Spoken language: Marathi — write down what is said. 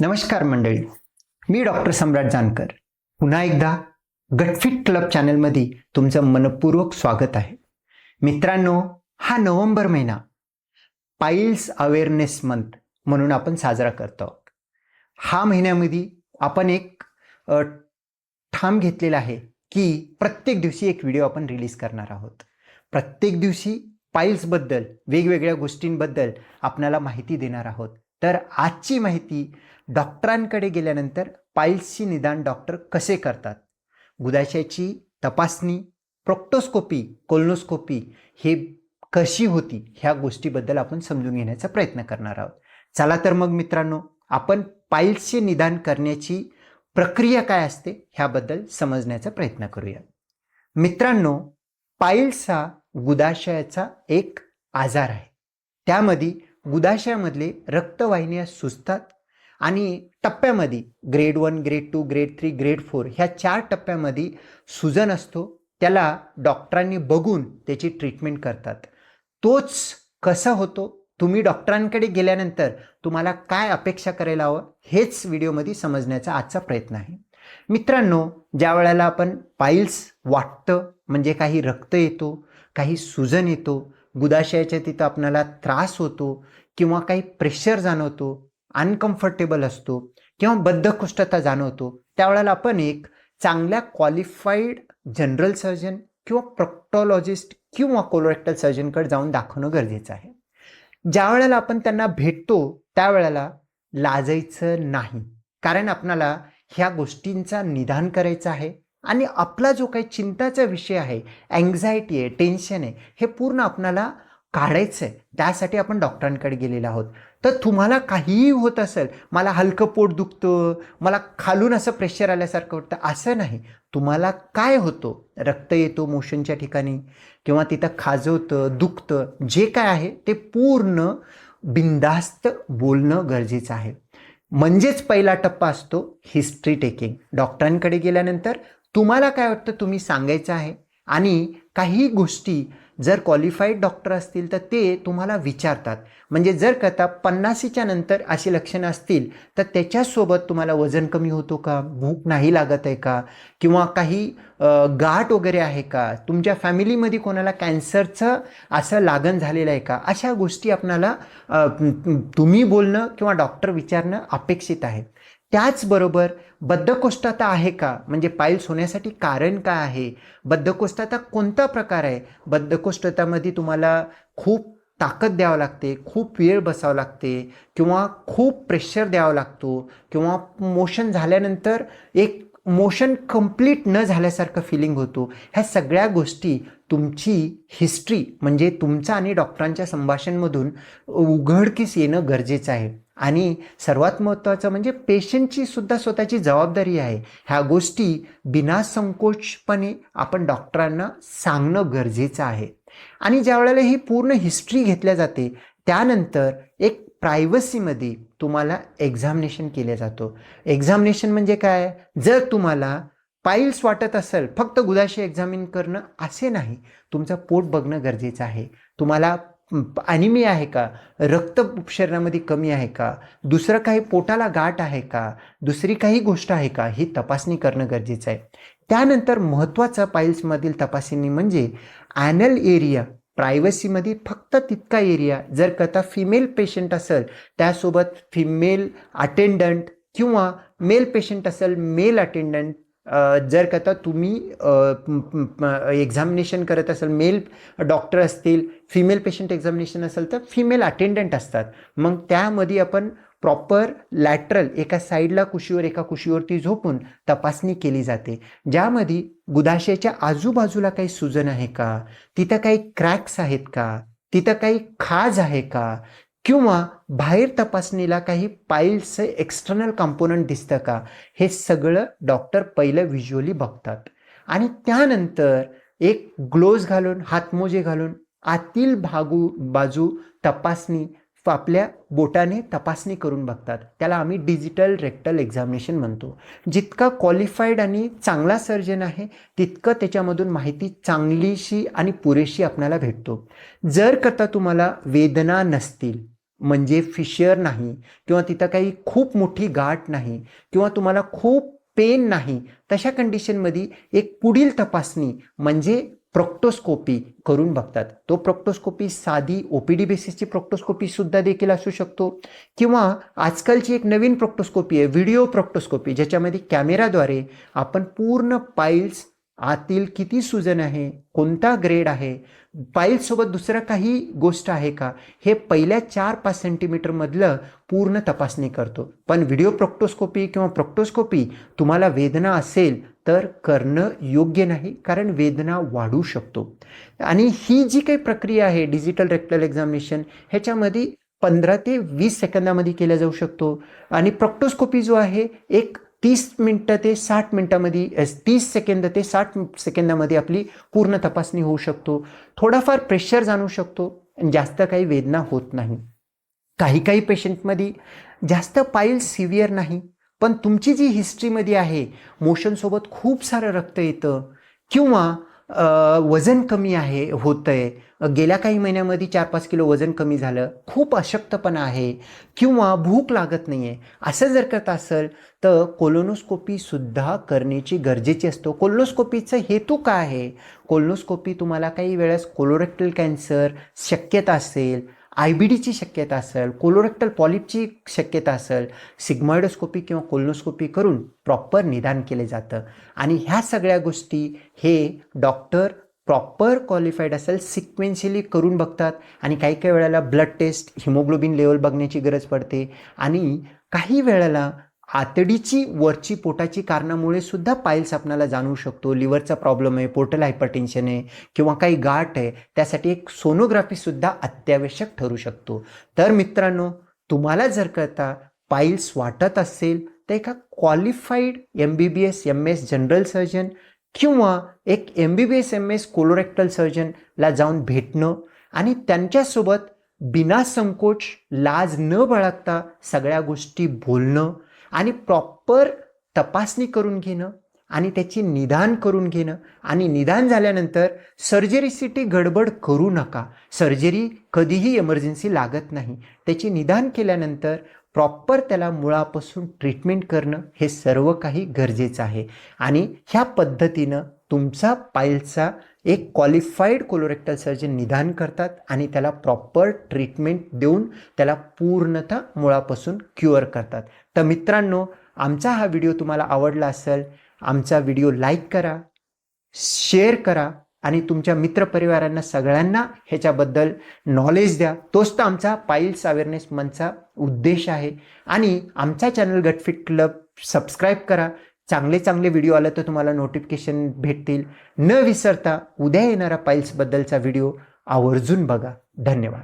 नमस्कार मंडळी. मी डॉक्टर सम्राट जानकर. पुन्हा एकदा गटफिट क्लब चॅनलमध्ये तुमचं मनपूर्वक स्वागत आहे. मित्रांनो हा नोव्हेंबर महिना पाईल्स अवेअरनेस मंथ म्हणून आपण साजरा करतो आहोत. हा महिन्यामध्ये आपण एक ठाम घेतलेला आहे की प्रत्येक दिवशी एक व्हिडिओ आपण रिलीज करणार आहोत. प्रत्येक दिवशी पाईल्सबद्दल वेगवेगळ्या गोष्टींबद्दल आपणाला माहिती देणार आहोत. तर आजची माहिती डॉक्टरांकडे गेल्यानंतर पाईल्सची निदान डॉक्टर कसे करतात? गुदाशयाची तपासणी प्रोक्टोस्कोपी कोल्नोस्कोपी हे कशी होती? ह्या गोष्टीबद्दल आपण समजून घेण्याचा प्रयत्न करणार आहोत. चला तर मग मित्रांनो आपण पाईल्सचे निदान करण्याची प्रक्रिया काय असते ह्याबद्दल समजण्याचा प्रयत्न करूया. मित्रांनो पाईल्स हा गुदाशयाचा एक आजार आहे. त्यामध्ये गुदाशयामधले रक्तवाहिन्या सुचतात आणि टप्प्यामध्ये grade one grade two grade three grade four ह्या चार टप्प्यामध्ये सुजन असतो. त्याला डॉक्टरांनी बघून त्याची ट्रीटमेंट करतात. तोच कसा होतो? तुम्ही डॉक्टरांकडे गेल्यानंतर तुम्हाला काय अपेक्षा करायला हवं? हेच व्हिडिओमध्ये समजण्याचा आजचा प्रयत्न आहे. मित्रांनो ज्या वेळेला आपण पाईल्स वाटतं म्हणजे काही रक्त येतो काही सुजन येतो गुदाशयाच्या तिथं आपणाला त्रास होतो किंवा काही प्रेशर जाणवतो अनकम्फर्टेबल असतो किंवा बद्धकुष्ठता जाणवतो त्यावेळेला आपण एक चांगल्या क्वालिफाईड जनरल सर्जन किंवा प्रॉक्टॉलॉजिस्ट किंवा कोलोरेक्टल सर्जनकडे जाऊन दाखवणं गरजेचं आहे. ज्या वेळेला आपण त्यांना भेटतो त्यावेळेला लाजायचं नाही. कारण आपणाला ह्या गोष्टींचा निदान करायचं आहे आणि आपला जो काही चिंताचा विषय आहे अँझायटी आहे टेन्शन आहे हे पूर्ण आपणाला काढायचं आहे त्यासाठी आपण डॉक्टरांकडे गेलेलो आहोत. तर तुम्हाला काहीही होत असेल मला हलकं पोट दुखतं मला खालून असं प्रेशर आल्यासारखं वाटतं असं नाही. तुम्हाला काय होतं? रक्त येतो मोशनच्या ठिकाणी किंवा तिथं खाजवतं दुखतं जे काय आहे ते पूर्ण बिंदास्त बोलणं गरजेचं आहे. म्हणजेच पहिला टप्पा असतो हिस्ट्री टेकिंग डॉक्टरांकडे गेल्यानंतर तुम्हाला काय वाटतं? तुम्ही सांगायचं आहे. आणि काही गोष्टी जर क्वालिफाईड डॉक्टर असतील तर ते तुम्हाला विचारतात. म्हणजे जर कथा पन्नासीच्या नंतर अशी लक्षणं असतील तर त्याच्यासोबत तुम्हाला वजन कमी होतो का? भूक नाही लागत आहे का? किंवा काही गाठ वगैरे आहे का? तुमच्या फॅमिलीमध्ये कोणाला कॅन्सरचं असं लागण झालेलं आहे का? अशा गोष्टी आपणाला तुम्ही बोलणं किंवा डॉक्टर विचारणं अपेक्षित आहे. त्याचबरोबर बद्धकोष्ठता आहे का? म्हणजे पाईल्स होण्यासाठी कारण काय आहे? बद्धकोष्ठता कोणता प्रकार आहे? बद्धकोष्ठतामध्ये तुम्हाला खूप ताकद द्यावं लागते खूप वेळ बसावं लागते किंवा खूप प्रेशर द्यावा लागतो किंवा मोशन झाल्यानंतर एक मोशन कंप्लीट न झाल्यासारखं फिलिंग होतो. ह्या सगळ्या गोष्टी तुमची हिस्ट्री म्हणजे तुमचा आणि डॉक्टरांच्या संभाषणमधून उघडकीस येणं गरजेचं आहे. आणि सर्वात महत्त्वाचं म्हणजे पेशंटची सुद्धा स्वतःची जबाबदारी आहे. ह्या गोष्टी बिनासंकोचपणे आपण डॉक्टरांना सांगणं गरजेचं आहे. आणि ज्या वेळेला ही पूर्ण हिस्ट्री घेतल्या जाते त्यानंतर एक प्रायव्हसीमध्ये तुम्हाला एक्झामिनेशन केलं जातो. एक्झामिनेशन म्हणजे काय? जर तुम्हाला पाईल्स वाटत असेल फक्त गुदाशी एक्झामिन करणं असे नाही. तुमचं पोट बघणं गरजेचं आहे. तुम्हाला ॲनिमी आहे का? रक्त शरीरामध्ये कमी आहे का? दुसरं काही पोटाला गाठ आहे का? दुसरी काही गोष्ट आहे का? ही तपासणी करणं गरजेचं आहे. त्यानंतर महत्त्वाचं पाईल्समधील तपासणी म्हणजे ॲनल एरिया प्रायव्हसीमध्ये फक्त तितका एरिया जर कथा फिमेल पेशंट असेल त्यासोबत फिमेल अटेंडंट किंवा मेल पेशंट असेल मेल अटेंडंट जर कथा तुम्ही एक्झामिनेशन करत असाल मेल डॉक्टर असतील फिमेल पेशंट एक्झामिनेशन असेल तर फिमेल अटेंडंट असतात. मग त्यामध्ये आपण प्रॉपर लॅटरल एका साईडला कुशीवर एका कुशीवरती झोपून तपासणी केली जाते. ज्यामध्ये गुदाशयाच्या आजूबाजूला काही सुजन आहे का? तिथं काही क्रॅक्स आहेत का? तिथं काही खाज आहे का? किंवा बाहेर तपासणीला काही पाईल्सचं एक्सटर्नल कंपोनंट दिसतं का? हे सगळं डॉक्टर पहिलं व्हिज्युअली बघतात. आणि त्यानंतर एक ग्लोव्ज घालून हातमोजे घालून आतील भागू बाजू तपासणी आपल्या बोटाने तपासणी करून बघतात. त्याला आम्ही डिजिटल रेक्टल एक्झामिनेशन म्हणतो. जितका क्वालिफाईड आणि चांगला सर्जन आहे तितकं त्याच्यामधून माहिती चांगलीशी आणि पुरेशी आपल्याला भेटतो. जर करता तुम्हाला वेदना नसतील म्हणजे फिशर नाही किंवा तिथं काही खूप मोठी गाठ नाही किंवा तुम्हाला खूप पेन नाही तशा कंडिशनमध्ये एक पुढील तपासणी म्हणजे प्रोक्टोस्कोपी करून बघतात. तो प्रोक्टोस्कोपी साधी ओ पी डी बेसिसची प्रोक्टोस्कोपी सुद्धा देखील असू शकतो. किंवा आजकालची एक नवीन प्रोक्टोस्कोपी आहे व्हिडिओ प्रोक्टोस्कोपी ज्याच्यामध्ये कॅमेराद्वारे आपण पूर्ण पाईल्स आतील किती सुजन आहे? कोणता ग्रेड आहे? पाईल्ससोबत दुसरं काही गोष्ट आहे का? हे पहिल्या चार पाच सेंटीमीटरमधलं पूर्ण तपासणी करतो. पण व्हिडिओ प्रोक्टोस्कोपी किंवा प्रोक्टोस्कोपी तुम्हाला वेदना असेल तर करणं योग्य नाही कारण वेदना वाढू शकतो. आणि ही जी काही प्रक्रिया आहे डिजिटल रेक्टल एक्झामिनेशन ह्याच्यामध्ये पंधरा ते वीस सेकंदामध्ये केल्या जाऊ शकतो. आणि प्रोक्टोस्कोपी जो आहे एक तीस मिनटं ते साठ मिनटामध्ये तीस सेकंद ते साठ सेकंदामध्ये आपली पूर्ण तपासणी होऊ शकतो. थोडाफार प्रेशर जाणू शकतो. आणि जास्त काही वेदना होत नाही. काही काही पेशंटमध्ये जास्त पाईल सिव्हिअर नाही. पण तुमची जी हिस्ट्रीमध्ये आहे मोशनसोबत खूप सारं रक्त येतं. किंवा वजन कमी आहे होतं आहे गेल्या काही महिन्यामध्ये चार पाच किलो वजन कमी झालं. खूप अशक्तपणा आहे किंवा भूक लागत नाही आहे असं जर करत असेल तर कोलोनोस्कोपीसुद्धा करण्याची गरजेची असतो. कोलोनोस्कोपीचा हेतू काय आहे? कोलोनोस्कोपी तुम्हाला काही वेळेस कोलोरेक्टल कॅन्सर शक्यता असेल आय बी डीची शक्यता असेल कोलोरेक्टल पॉलिपची शक्यता असेल सिग्मॉइडोस्कोपी किंवा कोलोनोस्कोपी करून प्रॉपर निदान केले जातं. आणि ह्या सगळ्या गोष्टी हे डॉक्टर प्रॉपर क्वालिफाईड असेल सिक्वेन्शियली करून बघतात. आणि काही काही वेळेला ब्लड टेस्ट हिमोग्लोबिन लेवल बघण्याची गरज पडते. आणि काही वेळेला आतडीची वरची पोटाची कारणामुळे सुद्धा पाईल्स आपणाला जाणवू शकतो. लिव्हरचा प्रॉब्लेम आहे पोर्टल हायपरटेन्शन आहे किंवा काही गाठ आहे त्यासाठी एक सोनोग्राफीसुद्धा अत्यावश्यक ठरू शकतो. तर मित्रांनो तुम्हाला जर करता पाईल्स वाटत असेल तर एका qualified M B B S M S general surgeon किंवा एक M B B S M S colorectal सर्जनला जाऊन भेटणं आणि त्यांच्यासोबत बिना संकोच लाज न बाळगता सगळ्या गोष्टी बोलणं आणि प्रॉपर तपासणी करून घेणं आणि त्याची निदान करून घेणं. आणि निदान झाल्यानंतर सर्जरीसाठी गडबड करू नका. सर्जरी कधीही इमर्जन्सी लागत नाही. त्याची निदान केल्यानंतर प्रॉपर त्याला मुळापासून ट्रीटमेंट करणं हे सर्व काही गरजेचं आहे. आणि ह्या पद्धतीनं तुमचा पाईलचा एक क्वालिफाईड कोलोरेक्टल सर्जन निदान करतात आणि त्याला प्रॉपर ट्रीटमेंट देऊन त्याला पूर्णतः मुळापासून क्युअर करतात. तर मित्रांनो आमचा हा व्हिडिओ तुम्हाला आवडला असेल आमचा व्हिडिओ लाईक करा शेअर करा आणि तुमच्या मित्रपरिवारांना सगळ्यांना ह्याच्याबद्दल नॉलेज द्या. तोच तर आमचा पाईल्स अवेअरनेस मंथचा उद्देश आहे. आणि आमचा चॅनल गटफिट क्लब सबस्क्राईब करा. चांगले चांगले व्हिडिओ आले तर तुम्हाला नोटिफिकेशन भेटतील. न विसरता उद्या येणारा पाईल्सबद्दलचा व्हिडिओ आवर्जून बघा. धन्यवाद.